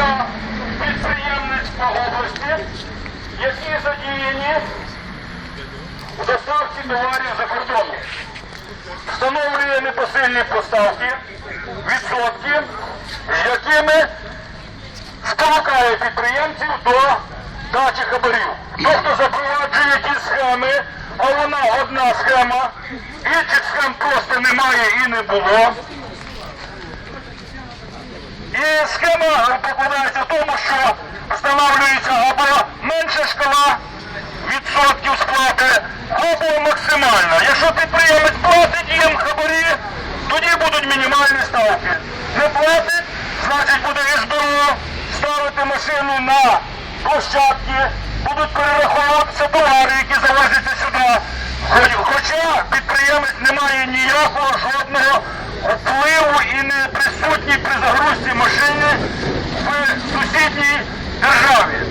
для підприємництва області, які задіяні у доставці товарів за кордоном. Встановлює непосильні поставки, відсотки, з якими спонукає підприємців до дачі хабарів. Тобто запроваджує ті схеми, а вона одна схема, інших схем просто немає і не було. Схема покладається в тому, що встановлюється або менша шкала відсотків сплати, або максимальна. Якщо підприємець платить їм хабарі, тоді будуть мінімальні ставки. Не платить, значить буде СБУ ставити машину на площадки, будуть перераховуватися товари, які завозяться сюди. Хоча підприємець не має ніякого жодного Державі.